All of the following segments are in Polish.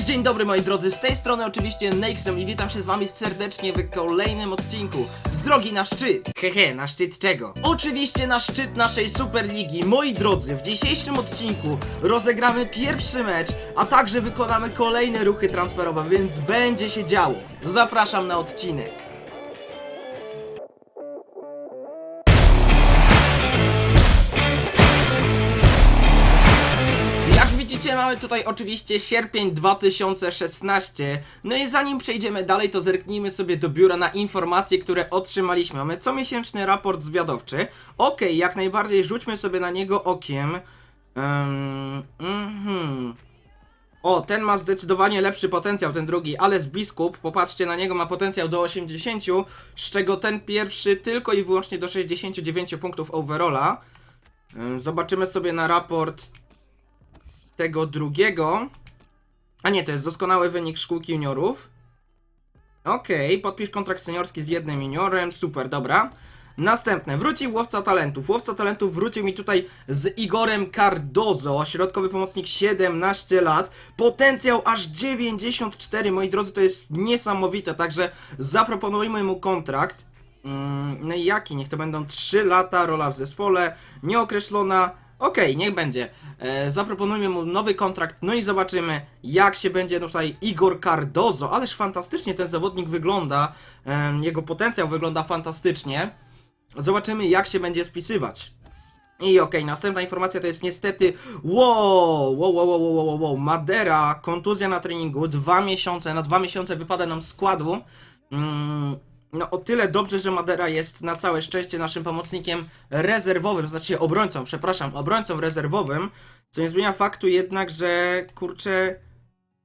Cześć, dzień dobry moi drodzy, z tej strony oczywiście Nexem i witam się z wami serdecznie w kolejnym odcinku z drogi na szczyt. Hehe, na szczyt czego? Oczywiście na szczyt naszej Superligi. Moi drodzy, w dzisiejszym odcinku rozegramy pierwszy mecz, a także wykonamy kolejne ruchy transferowe, więc będzie się działo. Zapraszam na odcinek. Mamy tutaj oczywiście sierpień 2016. No i zanim przejdziemy dalej, to zerknijmy sobie do biura na informacje, które otrzymaliśmy. Mamy comiesięczny raport zwiadowczy. Okej, jak najbardziej rzućmy sobie na niego okiem. Um, mhm. O, ten ma zdecydowanie lepszy potencjał, ten drugi, ale z biskup, popatrzcie, na niego ma potencjał do 80, z czego ten pierwszy tylko i wyłącznie do 69 punktów overalla. Ym, Zobaczymy sobie na raport tego drugiego. A nie, to jest doskonały wynik szkółki juniorów. Okej, podpisz kontrakt seniorski z jednym juniorem, super, dobra. Następne, wrócił łowca talentów. Łowca talentów wrócił mi tutaj z Igorem Cardozo, środkowy pomocnik 17 lat, potencjał aż 94, moi drodzy, to jest niesamowite, także zaproponujmy mu kontrakt. Mm, no i jaki? Niech to będą 3 lata, rola w zespole, nieokreślona. Okej, niech będzie. E, zaproponujmy mu nowy kontrakt, no i zobaczymy, jak się będzie tutaj Igor Cardozo. Ależ fantastycznie ten zawodnik wygląda. Em, jego potencjał wygląda fantastycznie. Zobaczymy, jak się będzie spisywać. I okej, następna informacja to jest niestety. Wow, wow, wow, wow, wow, wow. Madera, kontuzja na treningu, dwa miesiące, na dwa miesiące wypada nam składu. Mm, no o tyle dobrze, że Madera jest na całe szczęście naszym pomocnikiem rezerwowym, znaczy obrońcą, przepraszam, obrońcą rezerwowym, co nie zmienia faktu jednak, że kurczę,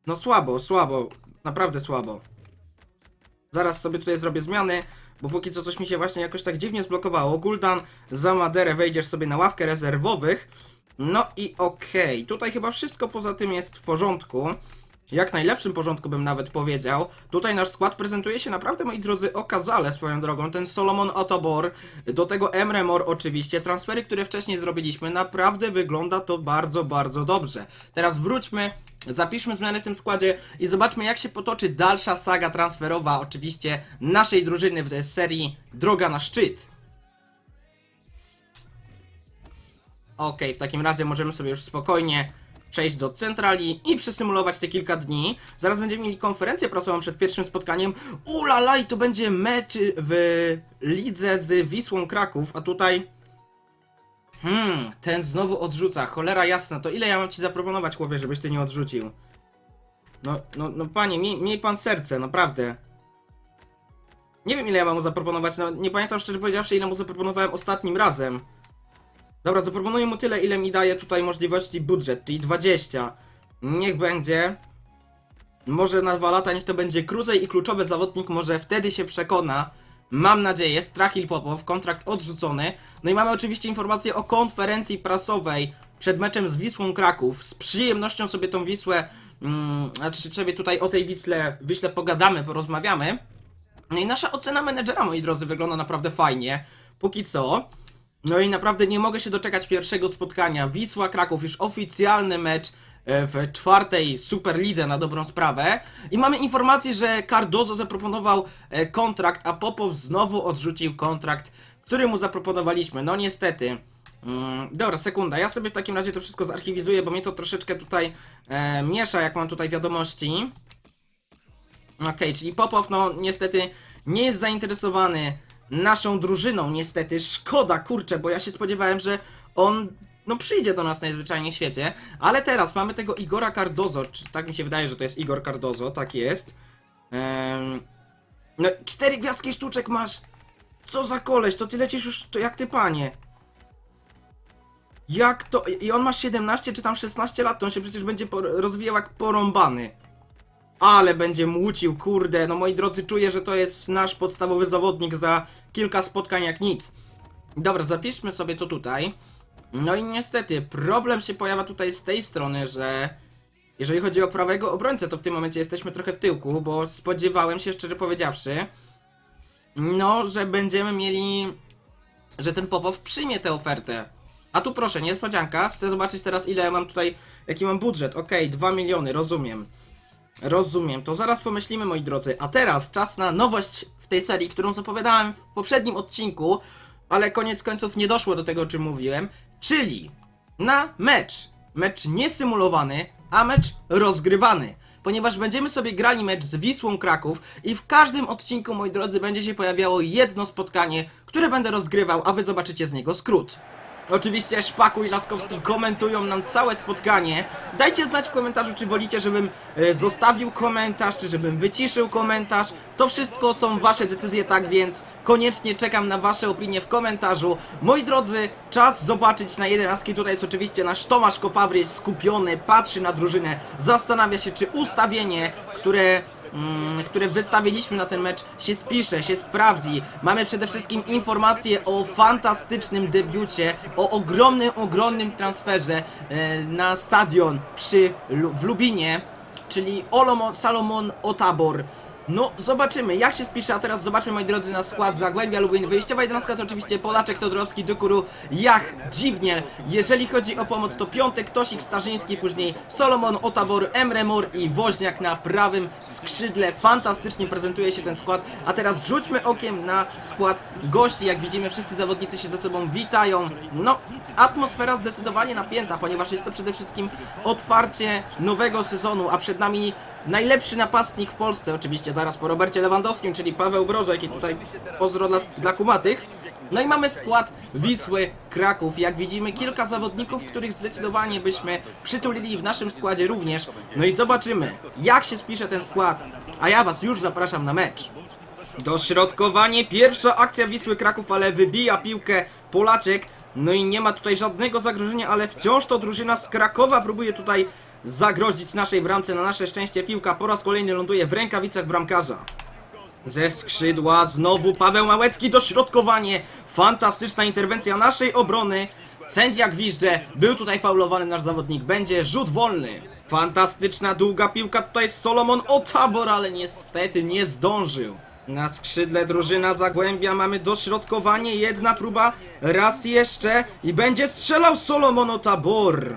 no słabo, słabo, naprawdę słabo. Zaraz sobie tutaj zrobię zmiany, bo póki co coś mi się właśnie jakoś tak dziwnie zblokowało. Guldan, za Maderę wejdziesz sobie na ławkę rezerwowych. No i okej, tutaj chyba wszystko poza tym jest w porządku. Jak najlepszym porządku bym nawet powiedział. Tutaj nasz skład prezentuje się naprawdę, moi drodzy, okazale swoją drogą. Ten Solomon Otobor, do tego Emre Mor oczywiście. Transfery, które wcześniej zrobiliśmy, naprawdę wygląda to bardzo, bardzo dobrze. Teraz wróćmy, zapiszmy zmiany w tym składzie i zobaczmy, jak się potoczy dalsza saga transferowa, oczywiście, naszej drużyny w tej serii Droga na szczyt. Okej, w takim razie możemy sobie już spokojnie przejść do centrali i przesymulować te kilka dni. Zaraz będziemy mieli konferencję prasową przed pierwszym spotkaniem. Ulala, i to będzie mecz w lidze z Wisłą Kraków, a tutaj... Hmm, ten znowu odrzuca, cholera jasna, to ile ja mam ci zaproponować, chłopie, żebyś ty nie odrzucił? No, no, no panie, miej, miej pan serce, naprawdę. Nie wiem ile ja mam mu zaproponować, no nie pamiętam szczerze powiedziawszy ile mu zaproponowałem ostatnim razem. Dobra, zaproponuję mu tyle, ile mi daje tutaj możliwości budżet, czyli 20. Niech będzie. Może na dwa lata niech to będzie krócej i kluczowy zawodnik, może wtedy się przekona. Mam nadzieję, Strachil Popow, kontrakt odrzucony. No i mamy oczywiście informację o konferencji prasowej przed meczem z Wisłą Kraków. Z przyjemnością sobie tą Wisłę, mm, znaczy sobie tutaj o tej Wisle, Wiśle pogadamy, porozmawiamy. No i nasza ocena menedżera, moi drodzy, wygląda naprawdę fajnie. Póki co. No i naprawdę nie mogę się doczekać pierwszego spotkania. Wisła Kraków, już oficjalny mecz e, w czwartej Superlidze na dobrą sprawę. I mamy informację, że Cardozo zaproponował e, kontrakt, a Popow znowu odrzucił kontrakt, który mu zaproponowaliśmy. No niestety. Mm, dobra, sekunda. Ja sobie w takim razie to wszystko zarchiwizuję, bo mnie to troszeczkę tutaj e, miesza, jak mam tutaj wiadomości. Okej, czyli Popow, no niestety nie jest zainteresowany naszą drużyną, niestety. Szkoda, kurczę, bo ja się spodziewałem, że on no przyjdzie do nas najzwyczajniej w świecie. Ale teraz mamy tego Igora Cardozo, czy tak mi się wydaje, że to jest Igor Cardozo, tak jest. Ehm, no, cztery gwiazdki sztuczek masz. Co za koleś, to ty lecisz już, to jak ty panie. Jak to? I on ma 17 czy tam 16 lat, to on się przecież będzie rozwijał jak porąbany. Ale będzie młócił, kurde, no moi drodzy, czuję, że to jest nasz podstawowy zawodnik za kilka spotkań jak nic. Dobra, zapiszmy sobie to tutaj. No i niestety, problem się pojawia tutaj z tej strony, że jeżeli chodzi o prawego obrońcę, to w tym momencie jesteśmy trochę w tyłku, bo spodziewałem się, szczerze powiedziawszy, no, że będziemy mieli, że ten Popow przyjmie tę ofertę. A tu proszę, niespodzianka, chcę zobaczyć teraz ile mam tutaj, jaki mam budżet. Okej, 2 miliony, rozumiem. Rozumiem, to zaraz pomyślimy, moi drodzy. A teraz czas na nowość w tej serii, którą zapowiadałem w poprzednim odcinku, ale koniec końców nie doszło do tego, o czym mówiłem, czyli na mecz. Mecz nie symulowany, a mecz rozgrywany. Ponieważ będziemy sobie grali mecz z Wisłą Kraków i w każdym odcinku, moi drodzy, będzie się pojawiało jedno spotkanie, które będę rozgrywał, a wy zobaczycie z niego skrót. Oczywiście Szpaku i Laskowski komentują nam całe spotkanie. Dajcie znać w komentarzu, czy wolicie, żebym e, zostawił komentarz, czy żebym wyciszył komentarz. To wszystko są wasze decyzje, tak więc koniecznie czekam na wasze opinie w komentarzu. Moi drodzy, czas zobaczyć na jedenastki. Tutaj jest oczywiście nasz Tomasz Kopawry skupiony, patrzy na drużynę, zastanawia się, czy ustawienie, które które wystawiliśmy na ten mecz się spisze, się sprawdzi. Mamy przede wszystkim informacje o fantastycznym debiucie, o ogromnym, ogromnym transferze e, na stadion przy, w Lubinie, czyli Salomon Otabor. No, zobaczymy, jak się spisze, a teraz zobaczmy, moi drodzy, na skład Zagłębia Lubin. Wyjściowa jedenastka to oczywiście Polaczek, Todorowski, Dukuru, Jach, dziwnie. Jeżeli chodzi o pomoc, to Piątek, Tosik, Starzyński, później Solomon, Otabor, Emre Mor i Woźniak na prawym skrzydle. Fantastycznie prezentuje się ten skład. A teraz rzućmy okiem na skład gości. Jak widzimy, wszyscy zawodnicy się ze sobą witają. No, atmosfera zdecydowanie napięta, ponieważ jest to przede wszystkim otwarcie nowego sezonu, a przed nami najlepszy napastnik w Polsce, oczywiście zaraz po Robercie Lewandowskim, czyli Paweł Brożek i tutaj pozdro dla, dla kumatych. No i mamy skład Wisły Kraków. Jak widzimy, kilka zawodników, których zdecydowanie byśmy przytulili w naszym składzie również. No i zobaczymy, jak się spisze ten skład. A ja Was już zapraszam na mecz. Dośrodkowanie, pierwsza akcja Wisły Kraków, ale wybija piłkę Polaczek. No i nie ma tutaj żadnego zagrożenia, ale wciąż to drużyna z Krakowa próbuje tutaj zagrozić naszej bramce. Na nasze szczęście piłka po raz kolejny ląduje w rękawicach bramkarza. Ze skrzydła znowu Paweł Małecki, dośrodkowanie. Fantastyczna interwencja naszej obrony. Sędzia gwizdże, był tutaj faulowany nasz zawodnik, będzie rzut wolny. Fantastyczna długa piłka, tutaj Solomon Otabor, ale niestety nie zdążył. Na skrzydle drużyna Zagłębia mamy dośrodkowanie, jedna próba, raz jeszcze i będzie strzelał Solomon Otabor.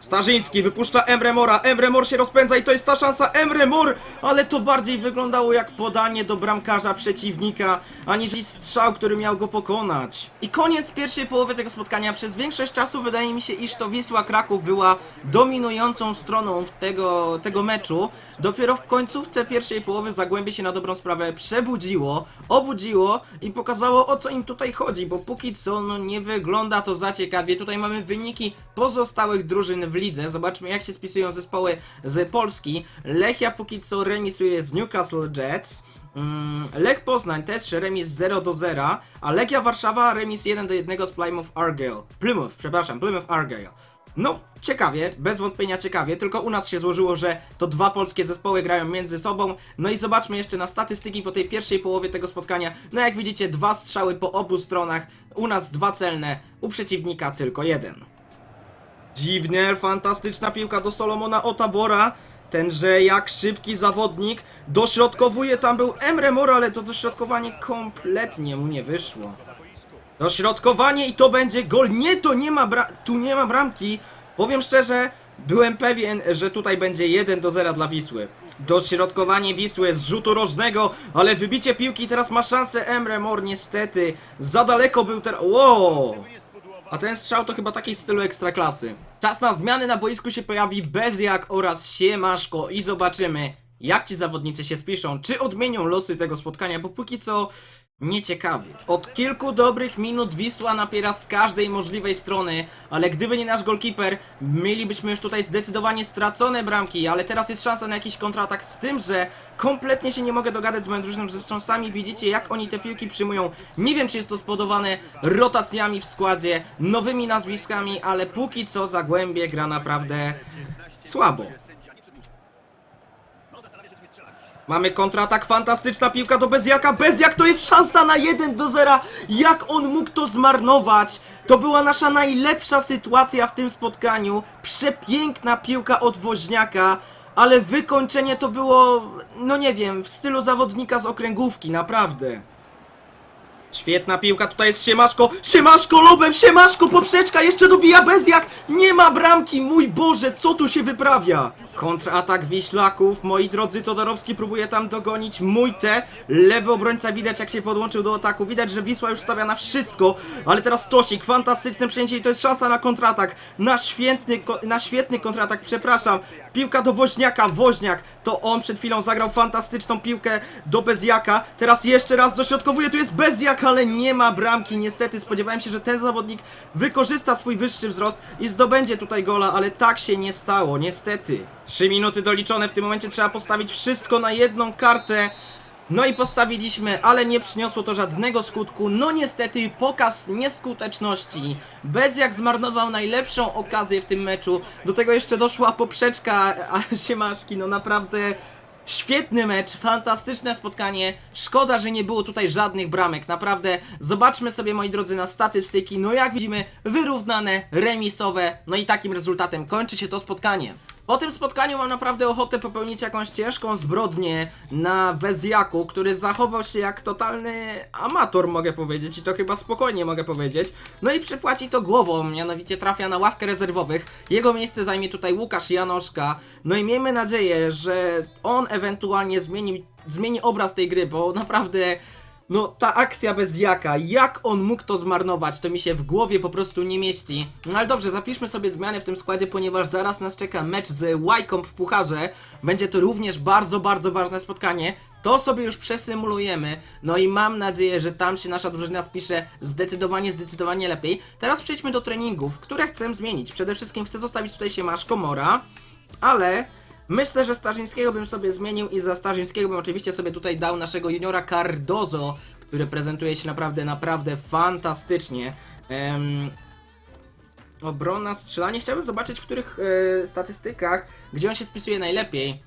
Starzyński wypuszcza Emre Mora, Emre Mor się rozpędza i to jest ta szansa Emre Mor, ale to bardziej wyglądało jak podanie do bramkarza przeciwnika, aniżeli strzał, który miał go pokonać. I koniec pierwszej połowy tego spotkania. Przez większość czasu wydaje mi się, iż to Wisła Kraków była dominującą stroną tego, tego meczu. Dopiero w końcówce pierwszej połowy Zagłębie się na dobrą sprawę przebudziło, obudziło i pokazało o co im tutaj chodzi, bo póki co no nie wygląda to za ciekawie. Tutaj mamy wyniki pozostałych drużyn w lidze. Zobaczmy jak się spisują zespoły z Polski. Lechia póki co remisuje z Newcastle Jets. Mm, Lech Poznań też remis 0 do 0, a Legia Warszawa remis 1 do 1 z Plymouth Argyle. Plymouth, przepraszam, Plymouth Argyle. No, ciekawie, bez wątpienia ciekawie, tylko u nas się złożyło, że to dwa polskie zespoły grają między sobą. No i zobaczmy jeszcze na statystyki po tej pierwszej połowie tego spotkania. No jak widzicie, dwa strzały po obu stronach, u nas dwa celne, u przeciwnika tylko jeden. Dziwne, fantastyczna piłka do Solomona Otabora. Tenże jak szybki zawodnik dośrodkowuje, tam był Emre Mor, ale to dośrodkowanie kompletnie mu nie wyszło. Dośrodkowanie i to będzie gol. Nie, to nie ma tu nie ma bramki. Powiem szczerze, byłem pewien, że tutaj będzie 1 do 0 dla Wisły. Dośrodkowanie Wisły z rzutu rożnego, ale wybicie piłki teraz ma szansę Emre Mor niestety. Za daleko był teraz. Wow! A ten strzał to chyba taki w stylu ekstraklasy. Czas na zmiany na boisku się pojawi Bezjak oraz Siemaszko i zobaczymy jak ci zawodnicy się spiszą, czy odmienią losy tego spotkania, bo póki co nieciekawie. Od kilku dobrych minut Wisła napiera z każdej możliwej strony, ale gdyby nie nasz golkiper, mielibyśmy już tutaj zdecydowanie stracone bramki, ale teraz jest szansa na jakiś kontratak z tym, że kompletnie się nie mogę dogadać z moją drużyną, zresztą sami widzicie jak oni te piłki przyjmują. Nie wiem czy jest to spowodowane rotacjami w składzie, nowymi nazwiskami, ale póki co Zagłębie gra naprawdę słabo. Mamy kontratak, fantastyczna piłka do Bezjaka. Bezjak to jest szansa na 1 do 0. Jak on mógł to zmarnować? To była nasza najlepsza sytuacja w tym spotkaniu. Przepiękna piłka od Woźniaka, ale wykończenie to było, no nie wiem, w stylu zawodnika z okręgówki, naprawdę. Świetna piłka, tutaj jest Siemaszko, Siemaszko lobem, Siemaszko poprzeczka, jeszcze dobija Bezjak, nie ma bramki, mój Boże, co tu się wyprawia? Kontratak Wiślaków, moi drodzy, Todorowski próbuje tam dogonić Mójtę, lewy obrońca widać jak się podłączył do ataku, widać, że Wisła już stawia na wszystko, ale teraz Tosik, fantastyczne przejęcie i to jest szansa na kontratak, na świetny, na świetny kontratak, przepraszam, piłka do Woźniaka, Woźniak, to on przed chwilą zagrał fantastyczną piłkę do Bezjaka, teraz jeszcze raz dośrodkowuje, tu jest Bezjak, ale nie ma bramki, niestety, spodziewałem się, że ten zawodnik wykorzysta swój wyższy wzrost i zdobędzie tutaj gola, ale tak się nie stało, niestety. Trzy minuty doliczone, w tym momencie trzeba postawić wszystko na jedną kartę. No i postawiliśmy, ale nie przyniosło to żadnego skutku. No niestety pokaz nieskuteczności. Bez jak zmarnował najlepszą okazję w tym meczu. Do tego jeszcze doszła poprzeczka a Siemaszki, no naprawdę Świetny mecz, fantastyczne spotkanie. Szkoda, że nie było tutaj żadnych bramek. Naprawdę, zobaczmy sobie, moi drodzy, na statystyki. No, jak widzimy, wyrównane, remisowe. No i takim rezultatem kończy się to spotkanie. Po tym spotkaniu mam naprawdę ochotę popełnić jakąś ciężką zbrodnię na Bezjaku, który zachował się jak totalny amator, mogę powiedzieć, i to chyba spokojnie mogę powiedzieć. No i przypłaci to głową, mianowicie trafia na ławkę rezerwowych. Jego miejsce zajmie tutaj Łukasz Janoszka. No i miejmy nadzieję, że on ewentualnie zmieni, zmieni obraz tej gry, bo naprawdę no, ta akcja bez jaka, jak on mógł to zmarnować, to mi się w głowie po prostu nie mieści. No ale dobrze, zapiszmy sobie zmiany w tym składzie, ponieważ zaraz nas czeka mecz z Wycombe w Pucharze. Będzie to również bardzo, bardzo ważne spotkanie. To sobie już przesymulujemy, no i mam nadzieję, że tam się nasza drużyna spisze zdecydowanie, zdecydowanie lepiej. Teraz przejdźmy do treningów, które chcę zmienić. Przede wszystkim chcę zostawić tutaj się Maszko Mora, ale Myślę, że Starzyńskiego bym sobie zmienił i za Starzyńskiego bym oczywiście sobie tutaj dał naszego juniora Cardozo, który prezentuje się naprawdę, naprawdę fantastycznie. Em, obrona, strzelanie. Chciałbym zobaczyć, w których e, statystykach, gdzie on się spisuje najlepiej.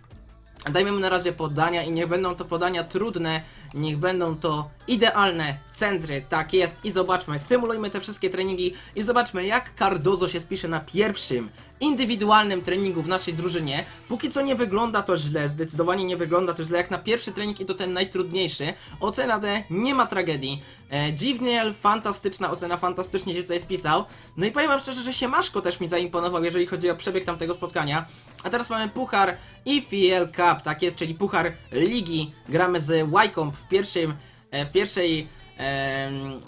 Dajmy mu na razie podania i niech będą to podania trudne, niech będą to idealne centry, tak jest i zobaczmy, symulujmy te wszystkie treningi i zobaczmy jak Cardozo się spisze na pierwszym indywidualnym treningu w naszej drużynie. Póki co nie wygląda to źle, zdecydowanie nie wygląda to źle jak na pierwszy trening i to ten najtrudniejszy. Ocena D, nie ma tragedii. E, Dziwniel, fantastyczna ocena, fantastycznie się tutaj spisał. No i powiem wam szczerze, że Siemaszko też mi zaimponował, jeżeli chodzi o przebieg tamtego spotkania. A teraz mamy Puchar i FL Cup, tak jest, czyli Puchar Ligi. Gramy z Wycombe w pierwszym, e, w pierwszej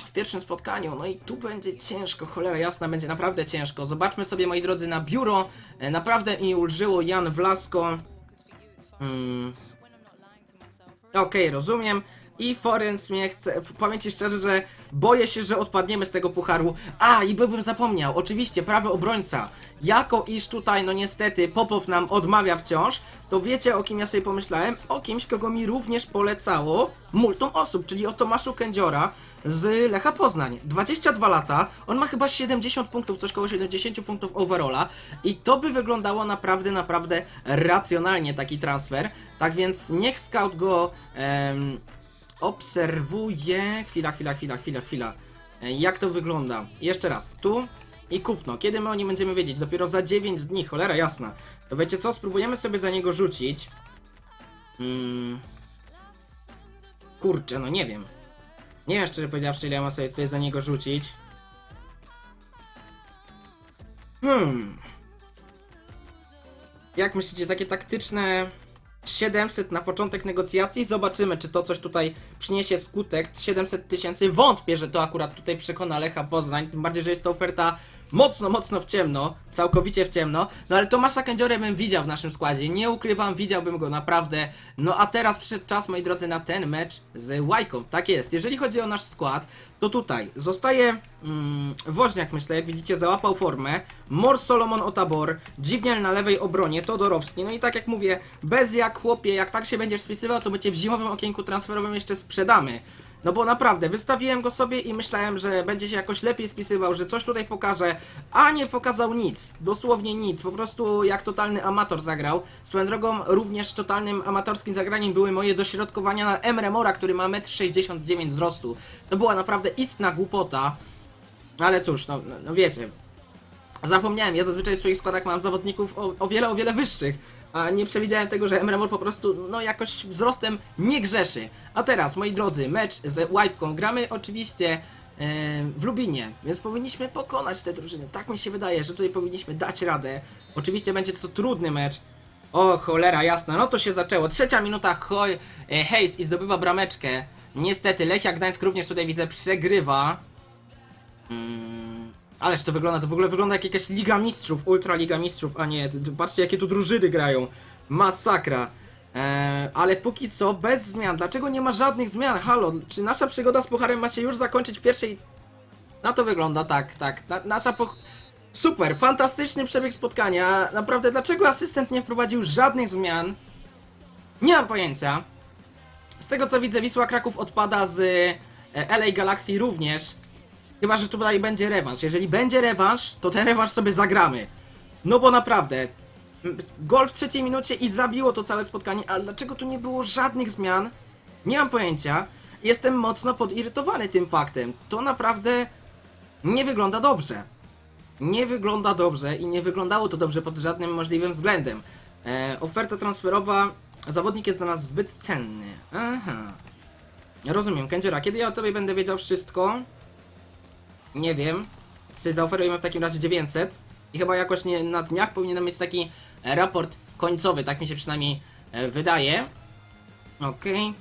w pierwszym spotkaniu. No i tu będzie ciężko, cholera jasna, będzie naprawdę ciężko. Zobaczmy sobie, moi drodzy, na biuro. E, Naprawdę mi ulżyło Jan Wlasko. Mm. Okej, rozumiem. I Forens mnie chce. Powiem ci szczerze, że boję się, że odpadniemy z tego pucharu. A, i byłbym zapomniał. Oczywiście, prawy obrońca. Jako iż tutaj, no niestety, Popow nam odmawia wciąż, to wiecie o kim ja sobie pomyślałem? O kimś, kogo mi również polecało multum osób, czyli o Tomaszu Kędziora z Lecha Poznań. 22 lata, on ma chyba 70 punktów, coś koło 70 punktów overalla i to by wyglądało naprawdę, naprawdę racjonalnie taki transfer. Tak więc niech scout go em, obserwuje. Chwila, chwila, chwila, chwila, chwila. E, Jak to wygląda? Jeszcze raz, tu i kupno. Kiedy my o nim będziemy wiedzieć? Dopiero za 9 dni, cholera jasna. To wiecie co? Spróbujemy sobie za niego rzucić. Mm. Kurczę, no nie wiem. Nie wiem szczerze powiedziawszy, ile ja mam sobie tutaj za niego rzucić. Hmm. Jak myślicie, takie taktyczne 700 na początek negocjacji? Zobaczymy, czy to coś tutaj przyniesie skutek. 700 tysięcy, wątpię, że to akurat tutaj przekona Lecha Poznań, tym bardziej, że jest to oferta mocno, mocno w ciemno, całkowicie w ciemno. No ale Tomasza Kędziorę bym widział w naszym składzie, nie ukrywam, widziałbym go naprawdę. No a teraz przyszedł czas, moi drodzy, na ten mecz z Łajką. Tak jest, jeżeli chodzi o nasz skład, to tutaj zostaje mm, Woźniak, myślę, jak widzicie, załapał formę. Mor Solomon Otabor, Dziwniel na lewej obronie, Todorowski. No i tak jak mówię, bez jak chłopie, jak tak się będziesz spisywał, to my w zimowym okienku transferowym jeszcze sprzedamy. No bo naprawdę, wystawiłem go sobie i myślałem, że będzie się jakoś lepiej spisywał, że coś tutaj pokaże, a nie pokazał nic. Dosłownie nic, po prostu jak totalny amator zagrał. Swoją drogą, również totalnym amatorskim zagraniem były moje dośrodkowania na Emre Mora, który ma 1,69 m wzrostu. To była naprawdę istna głupota. Ale cóż, no, no, no wiecie, Zapomniałem, ja zazwyczaj w swoich składach mam zawodników o, o wiele, o wiele wyższych, a nie przewidziałem tego, że Emremor po prostu, no jakoś wzrostem nie grzeszy. A teraz, moi drodzy, mecz z Whiteką. Gramy oczywiście e, w Lubinie, więc powinniśmy pokonać te drużyny. Tak mi się wydaje, że tutaj powinniśmy dać radę. Oczywiście będzie to trudny mecz. O cholera, jasno, no to się zaczęło. Trzecia minuta, Hoj, e, Hayes i zdobywa brameczkę. Niestety, Lechia Gdańsk również tutaj widzę przegrywa. Mm, ależ to wygląda, to w ogóle wygląda jak jakaś Liga Mistrzów, Ultra Liga Mistrzów, a nie, patrzcie jakie tu drużyny grają. Masakra. E, ale póki co bez zmian. Dlaczego nie ma żadnych zmian? Halo, czy nasza przygoda z Pucharem ma się już zakończyć w pierwszej... Na to wygląda, tak, tak. Na, nasza po... Super, fantastyczny przebieg spotkania. Naprawdę, dlaczego asystent nie wprowadził żadnych zmian? Nie mam pojęcia. Z tego co widzę, Wisła Kraków odpada z e, LA Galaxy również. Chyba, że tutaj będzie rewanż. Jeżeli będzie rewanż, to ten rewanż sobie zagramy. No bo naprawdę, gol w trzeciej minucie i zabiło to całe spotkanie, ale dlaczego tu nie było żadnych zmian? Nie mam pojęcia. Jestem mocno podirytowany tym faktem. To naprawdę nie wygląda dobrze. Nie wygląda dobrze i nie wyglądało to dobrze pod żadnym możliwym względem. E, oferta transferowa, zawodnik jest dla nas zbyt cenny. Aha. Rozumiem, Kędziora, kiedy ja o tobie będę wiedział wszystko? Nie wiem. Zaoferujemy w takim razie 900. I chyba jakoś nie, na dniach powinienem mieć taki e, raport końcowy, tak mi się przynajmniej e, wydaje. Okej.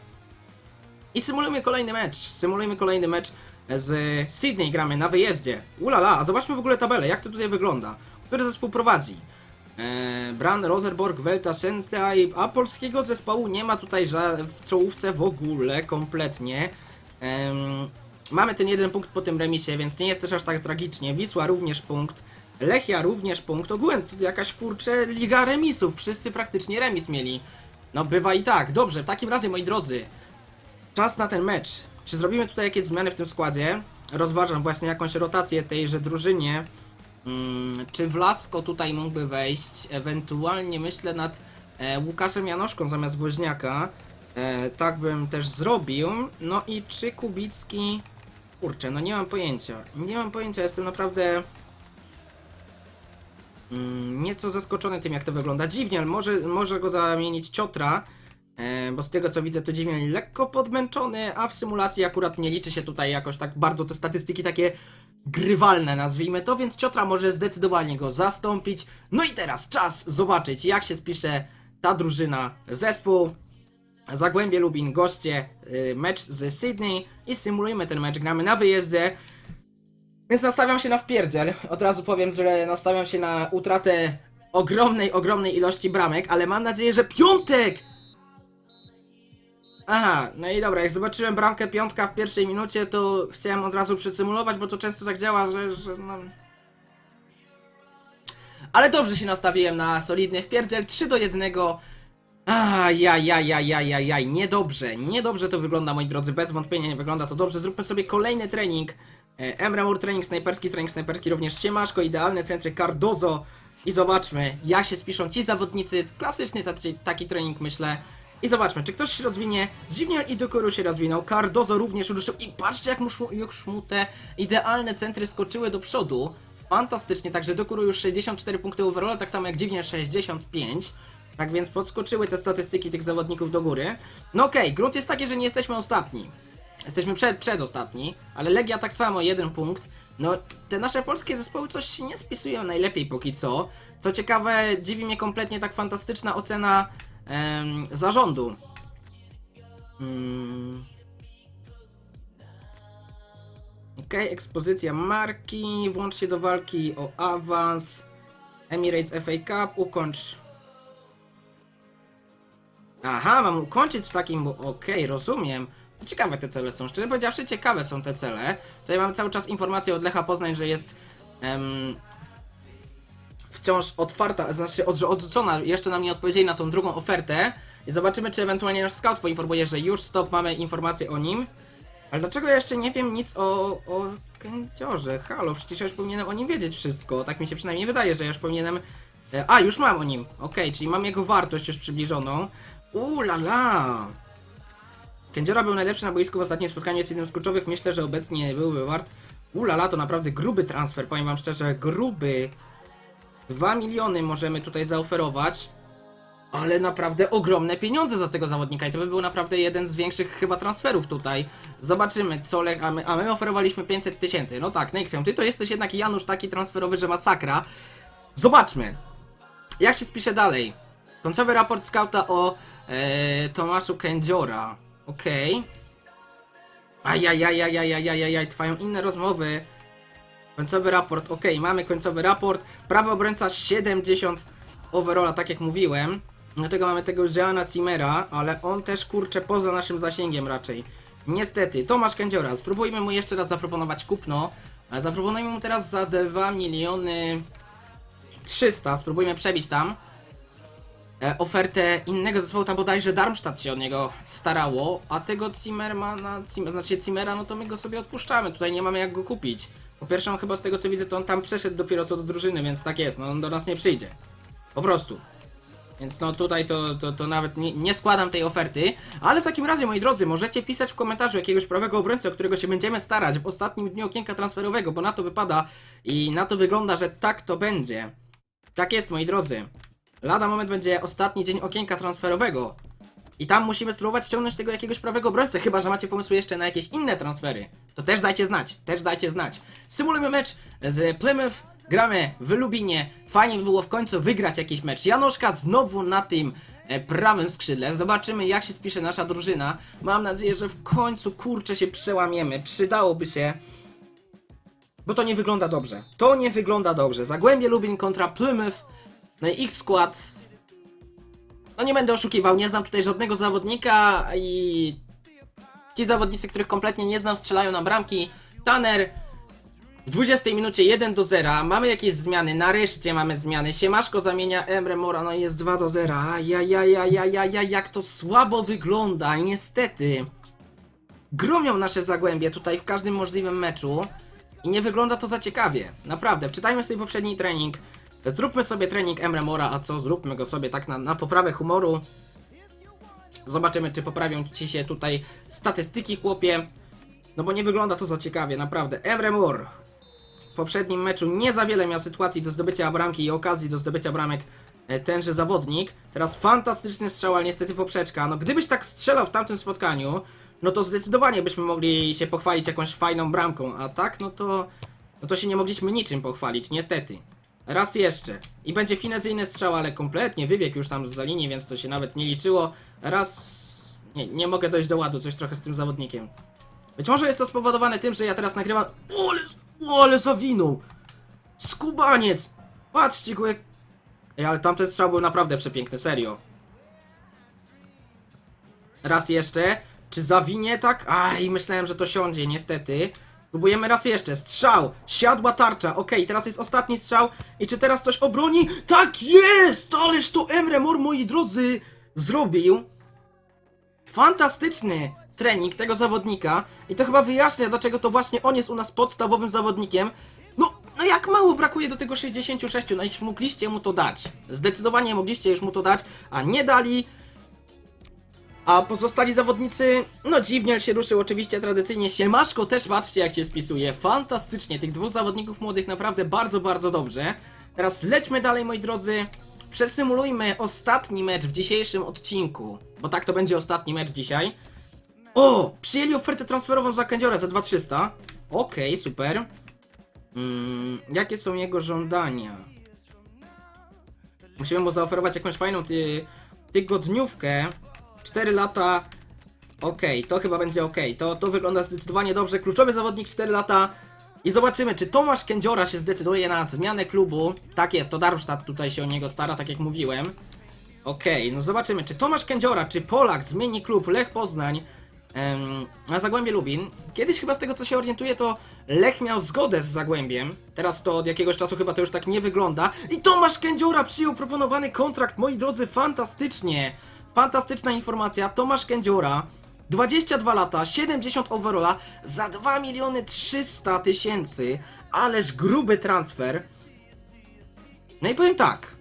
I symulujemy kolejny mecz. Symulujemy kolejny mecz z Sydney. Gramy na wyjeździe. Ulala, a zobaczmy w ogóle tabelę, jak to tutaj wygląda. Który zespół prowadzi? Eee, Bran, Roserborg, Welta, Sentai, a polskiego zespołu nie ma tutaj w czołówce w ogóle, kompletnie. Em, mamy ten jeden punkt po tym remisie, więc nie jest też aż tak tragicznie. Wisła również punkt. Lechia również punkt. Ogółem tu jakaś kurczę liga remisów. Wszyscy praktycznie remis mieli. No bywa i tak. Dobrze, w takim razie moi drodzy, czas na ten mecz. Czy zrobimy tutaj jakieś zmiany w tym składzie? Rozważam właśnie jakąś rotację tejże drużynie. Mm, czy Wlasko tutaj mógłby wejść? Ewentualnie myślę nad e, Łukaszem Janoszką zamiast Woźniaka. E, tak bym też zrobił. No i czy Kubicki... Kurczę, no nie mam pojęcia. Nie mam pojęcia, jestem naprawdę... Mm, nieco zaskoczony tym, jak to wygląda. Dziwnie, ale może, może go zamienić Ciotra, e, bo z tego co widzę, to Dziwniel lekko podmęczony, a w symulacji akurat nie liczy się tutaj jakoś tak bardzo te statystyki takie grywalne, nazwijmy to, więc Ciotra może zdecydowanie go zastąpić. No i teraz czas zobaczyć, jak się spisze ta drużyna, zespół. Zagłębie Lubin, goście, y, mecz z Sydney i symulujemy ten mecz, gramy na wyjeździe. Więc nastawiam się na wpierdziel. Od razu powiem, że nastawiam się na utratę ogromnej, ogromnej ilości bramek, ale mam nadzieję, że piątek! Aha, no i dobra, jak zobaczyłem bramkę piątka w pierwszej minucie, to chciałem od razu przesymulować, bo to często tak działa, że, że no... Ale dobrze się nastawiłem na solidny wpierdziel, 3 do 1. Ajajajajajajaj, niedobrze, niedobrze to wygląda moi drodzy, bez wątpienia nie wygląda to dobrze. Zróbmy sobie kolejny trening. E, Emremur trening snajperski, trening snajperski również Siemaszko, idealne centry Cardozo. I zobaczmy, jak się spiszą ci zawodnicy. Klasyczny taki, trening myślę. I zobaczmy, czy ktoś się rozwinie. Dziwniel i Dokuru się rozwinął, Cardozo również ruszył. I patrzcie, jak mu, jak mu te idealne centry skoczyły do przodu. Fantastycznie, także Dokuru już 64 punkty overall, tak samo jak Dziwniel 65. Tak więc podskoczyły te statystyki tych zawodników do góry. No okej, grunt jest taki, że nie jesteśmy ostatni. Jesteśmy przed, przedostatni, ale Legia tak samo, jeden punkt. No, te nasze polskie zespoły coś się nie spisują najlepiej póki co. Co ciekawe, dziwi mnie kompletnie tak fantastyczna ocena em, zarządu. Mm. Okej, ekspozycja marki, włącz się do walki o awans. Emirates FA Cup, ukończ Aha, mam ukończyć z takim, bo okej, rozumiem. Ciekawe te cele są, szczerze powiedziawszy ciekawe są te cele. Tutaj mamy cały czas informację od Lecha Poznań, że jest em, wciąż otwarta, znaczy od, że odrzucona, jeszcze nam nie odpowiedzieli na tą drugą ofertę. I zobaczymy, czy ewentualnie nasz scout poinformuje, że już stop, mamy informację o nim. Ale dlaczego ja jeszcze nie wiem nic o, o Kędziorze? Halo, przecież ja już powinienem o nim wiedzieć wszystko. Tak mi się przynajmniej wydaje, że ja już powinienem... E, A, już mam o nim. Okej, czyli mam jego wartość już przybliżoną. Uuu la la! Kędziora był najlepszy na boisku w ostatnim spotkaniu, jest jednym z kluczowych. Myślę, że obecnie byłby wart. Ulala, to naprawdę gruby transfer, powiem wam szczerze, gruby. 2 miliony możemy tutaj zaoferować. Ale naprawdę ogromne pieniądze za tego zawodnika i to by był naprawdę jeden z większych chyba transferów tutaj. Zobaczymy co le... a, my, a my oferowaliśmy 500 tysięcy. No tak, Nexion, ty to jesteś jednak Janusz taki transferowy, że masakra. Zobaczmy. Jak się spisze dalej? Końcowy raport skauta o e, Tomaszu Kędziora. Okej. Ajajajajajajajajaj, trwają inne rozmowy. Końcowy raport, okej, mamy końcowy raport. Prawy obrońca 70 overalla, tak jak mówiłem. Dlatego mamy tego Jeana Zimmera, ale on też kurczę poza naszym zasięgiem raczej. Niestety, Tomasz Kędziora, spróbujmy mu jeszcze raz zaproponować kupno. Ale zaproponujmy mu teraz za 2 miliony 300, spróbujmy przebić tam e, ofertę innego zespołu, tam bodajże Darmstadt się o niego starało, a tego Zimmermana, Zim, znaczy Zimmera, no to my go sobie odpuszczamy, tutaj nie mamy jak go kupić. Po pierwsze, on chyba z tego co widzę, to on tam przeszedł dopiero co do drużyny, więc tak jest, no on do nas nie przyjdzie. Po prostu. Więc no tutaj to, to, to nawet nie, nie składam tej oferty, ale w takim razie, moi drodzy, możecie pisać w komentarzu jakiegoś prawego obrońcę, o którego się będziemy starać w ostatnim dniu okienka transferowego, bo na to wypada i na to wygląda, że tak to będzie. Tak jest, moi drodzy. Lada moment będzie ostatni dzień okienka transferowego. I tam musimy spróbować ściągnąć tego jakiegoś prawego obrońcę, chyba że macie pomysły jeszcze na jakieś inne transfery. To też dajcie znać, też dajcie znać. Symulujemy mecz z Plymouth, gramy w Lubinie. Fajnie by było w końcu wygrać jakiś mecz. Janoszka znowu na tym e, prawym skrzydle. Zobaczymy jak się spisze nasza drużyna. Mam nadzieję, że w końcu kurczę się przełamiemy. Przydałoby się. Bo to nie wygląda dobrze. To nie wygląda dobrze. Zagłębie Lubin kontra Plymouth. No i ich skład. No nie będę oszukiwał, nie znam tutaj żadnego zawodnika i ci zawodnicy, których kompletnie nie znam, strzelają na bramki. Tanner w 20 minucie 1 do 0. Mamy jakieś zmiany, nareszcie mamy zmiany. Siemaszko zamienia Emre Mora, no i jest 2 do 0. Ajajajajajajaj, jak to słabo wygląda, niestety. Gromią nasze zagłębie tutaj w każdym możliwym meczu. I nie wygląda to za ciekawie. Naprawdę, wczytajmy sobie poprzedni trening. Zróbmy sobie trening Emre Mora, a co? Zróbmy go sobie tak na, na poprawę humoru. Zobaczymy, czy poprawią ci się tutaj statystyki, chłopie. No bo nie wygląda to za ciekawie, naprawdę. Emre Mor w poprzednim meczu nie za wiele miał sytuacji do zdobycia bramki i okazji do zdobycia bramek e, tenże zawodnik. Teraz fantastyczny strzał, ale niestety poprzeczka. No gdybyś tak strzelał w tamtym spotkaniu, no to zdecydowanie byśmy mogli się pochwalić jakąś fajną bramką, a tak, no to, no to się nie mogliśmy niczym pochwalić, niestety. Raz jeszcze. I będzie finezyjny strzał, ale kompletnie wybiegł już tam z linii, więc to się nawet nie liczyło. Raz... Nie, nie mogę dojść do ładu, coś trochę z tym zawodnikiem. Być może jest to spowodowane tym, że ja teraz nagrywam... O, ale, ale zawinął! Skubaniec! Patrzcie go jak... Ej, ale tamten strzał był naprawdę przepiękny, serio. Raz jeszcze. Czy zawinie tak? Aj, myślałem, że to siądzie, niestety. Spróbujemy raz jeszcze. Strzał! Siadła tarcza. Okej, teraz jest ostatni strzał. I czy teraz coś obroni? Tak jest! Ależ to Emre Mor, moi drodzy, zrobił. Fantastyczny trening tego zawodnika. I to chyba wyjaśnia, dlaczego to właśnie on jest u nas podstawowym zawodnikiem. No, no jak mało brakuje do tego 66, no i mogliście mu to dać. Zdecydowanie mogliście już mu to dać, a nie dali. A pozostali zawodnicy, no dziwnie się ruszył oczywiście tradycyjnie. Siemaszko też patrzcie jak się spisuje. Fantastycznie, tych dwóch zawodników młodych naprawdę bardzo, bardzo dobrze. Teraz lećmy dalej moi drodzy. Przesymulujmy ostatni mecz w dzisiejszym odcinku. Bo tak to będzie ostatni mecz dzisiaj. O! Przyjęli ofertę transferową za Kędziora za 2300. Okej, super. Mm, jakie są jego żądania? Musimy mu zaoferować jakąś fajną ty, tygodniówkę. 4 lata. Okej, to chyba będzie okej. To, to wygląda zdecydowanie dobrze. Kluczowy zawodnik 4 lata. I zobaczymy, czy Tomasz Kędziora się zdecyduje na zmianę klubu. Tak jest, to Darmstadt tutaj się o niego stara, tak jak mówiłem. Okej, no zobaczymy, czy Tomasz Kędziora, czy Polak zmieni klub Lech Poznań em, na Zagłębie Lubin. Kiedyś chyba z tego co się orientuję, to Lech miał zgodę z Zagłębiem. Teraz to od jakiegoś czasu chyba to już tak nie wygląda. I Tomasz Kędziora przyjął proponowany kontrakt, moi drodzy, fantastycznie. Fantastyczna informacja, Tomasz Kędziora. 22 lata, 70 overalla za 2 miliony 300 tysięcy. Ależ gruby transfer. No i powiem tak.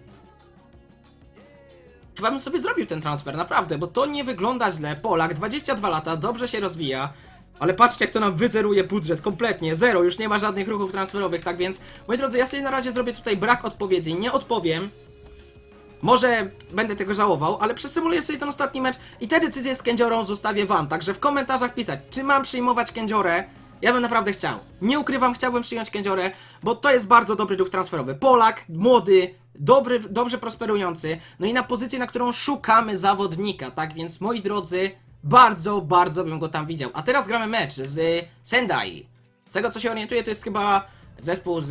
Chyba bym sobie zrobił ten transfer, naprawdę, bo to nie wygląda źle. Polak, 22 lata, dobrze się rozwija. Ale patrzcie, jak to nam wyzeruje budżet, kompletnie, zero, już nie ma żadnych ruchów transferowych, tak więc, moi drodzy, ja sobie na razie zrobię tutaj brak odpowiedzi, nie odpowiem. Może będę tego żałował, ale przesymuluję sobie ten ostatni mecz i te decyzje z Kędziorą zostawię wam, także w komentarzach pisać, czy mam przyjmować Kędziorę. Ja bym naprawdę chciał. Nie ukrywam, chciałbym przyjąć Kędziorę, bo to jest bardzo dobry duch transferowy. Polak, młody, dobry, dobrze prosperujący, no i na pozycję, na którą szukamy zawodnika, tak więc moi drodzy, bardzo, bardzo bym go tam widział. A teraz gramy mecz z Sendai. Z tego co się orientuję, to jest chyba zespół z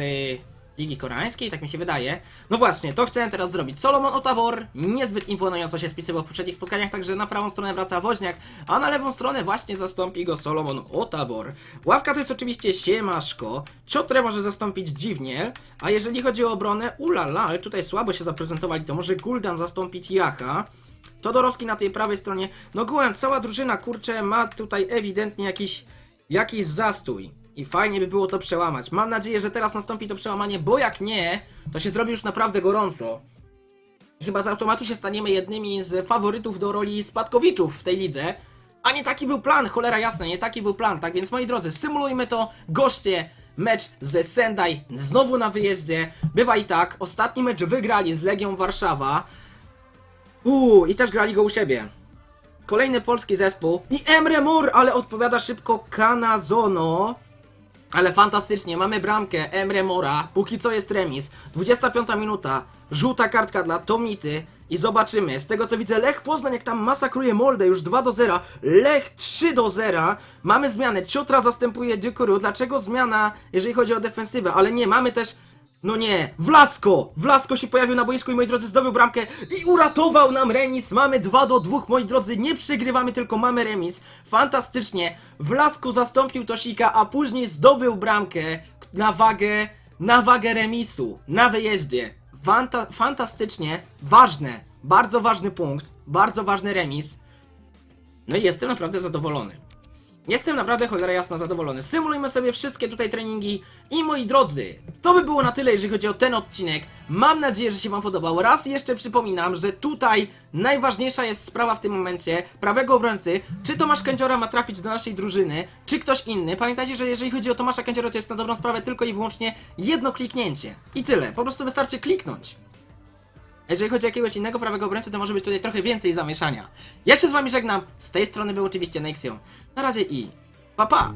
Ligi Koreańskiej, tak mi się wydaje. No właśnie, to chciałem teraz zrobić. Solomon Otawor niezbyt imponująco się spisywał w poprzednich spotkaniach, także na prawą stronę wraca Woźniak, a na lewą stronę właśnie zastąpi go Solomon Otawor. Ławka to jest oczywiście Siemaszko, Ciotre może zastąpić dziwnie, a jeżeli chodzi o obronę, ulala, ale tutaj słabo się zaprezentowali, to może Guldan zastąpić Jacha. Todorowski na tej prawej stronie. No gołem, cała drużyna, kurczę, ma tutaj ewidentnie jakiś, jakiś zastój. I fajnie by było to przełamać. Mam nadzieję, że teraz nastąpi to przełamanie, bo jak nie, to się zrobi już naprawdę gorąco. Chyba z automatu się staniemy jednymi z faworytów do roli spadkowiczów w tej lidze. A nie taki był plan, cholera jasna, nie taki był plan. Tak więc moi drodzy, symulujmy to, goście, mecz ze Sendai, znowu na wyjeździe. Bywa i tak, ostatni mecz wygrali z Legią Warszawa. Uuu, i też grali go u siebie. Kolejny polski zespół. I Emre Mur, ale odpowiada szybko Kanazono. Ale fantastycznie, mamy bramkę Emre Mora, póki co jest remis. 25 minuta, żółta kartka dla Tomity. I zobaczymy, z tego co widzę, Lech Poznań jak tam masakruje Moldę, już 2 do 0, Lech 3 do 0, mamy zmianę, Ciotra zastępuje Dykuru, dlaczego zmiana, jeżeli chodzi o defensywę, ale nie, mamy też, no nie, Wlasko, Wlasko się pojawił na boisku i moi drodzy zdobył bramkę i uratował nam remis, mamy 2 do 2, moi drodzy, nie przegrywamy, tylko mamy remis, fantastycznie, Wlasko zastąpił Tosika, a później zdobył bramkę na wagę, na wagę remisu, na wyjeździe, Fanta fantastycznie, ważne, bardzo ważny punkt, bardzo ważny remis. No i jestem naprawdę zadowolony. Jestem naprawdę cholera jasna zadowolony. Symulujmy sobie wszystkie tutaj treningi i moi drodzy, to by było na tyle, jeżeli chodzi o ten odcinek. Mam nadzieję, że się wam podobał. Raz jeszcze przypominam, że tutaj najważniejsza jest sprawa w tym momencie prawego obrońcy. Czy Tomasz Kędziora ma trafić do naszej drużyny, czy ktoś inny. Pamiętajcie, że jeżeli chodzi o Tomasza Kędziora, to jest na dobrą sprawę tylko i wyłącznie jedno kliknięcie. I tyle, po prostu wystarczy kliknąć. Jeżeli chodzi o jakiegoś innego prawego obrońcę, to może być tutaj trochę więcej zamieszania. Ja się z wami żegnam. Z tej strony był oczywiście Nexion. Na razie i pa pa!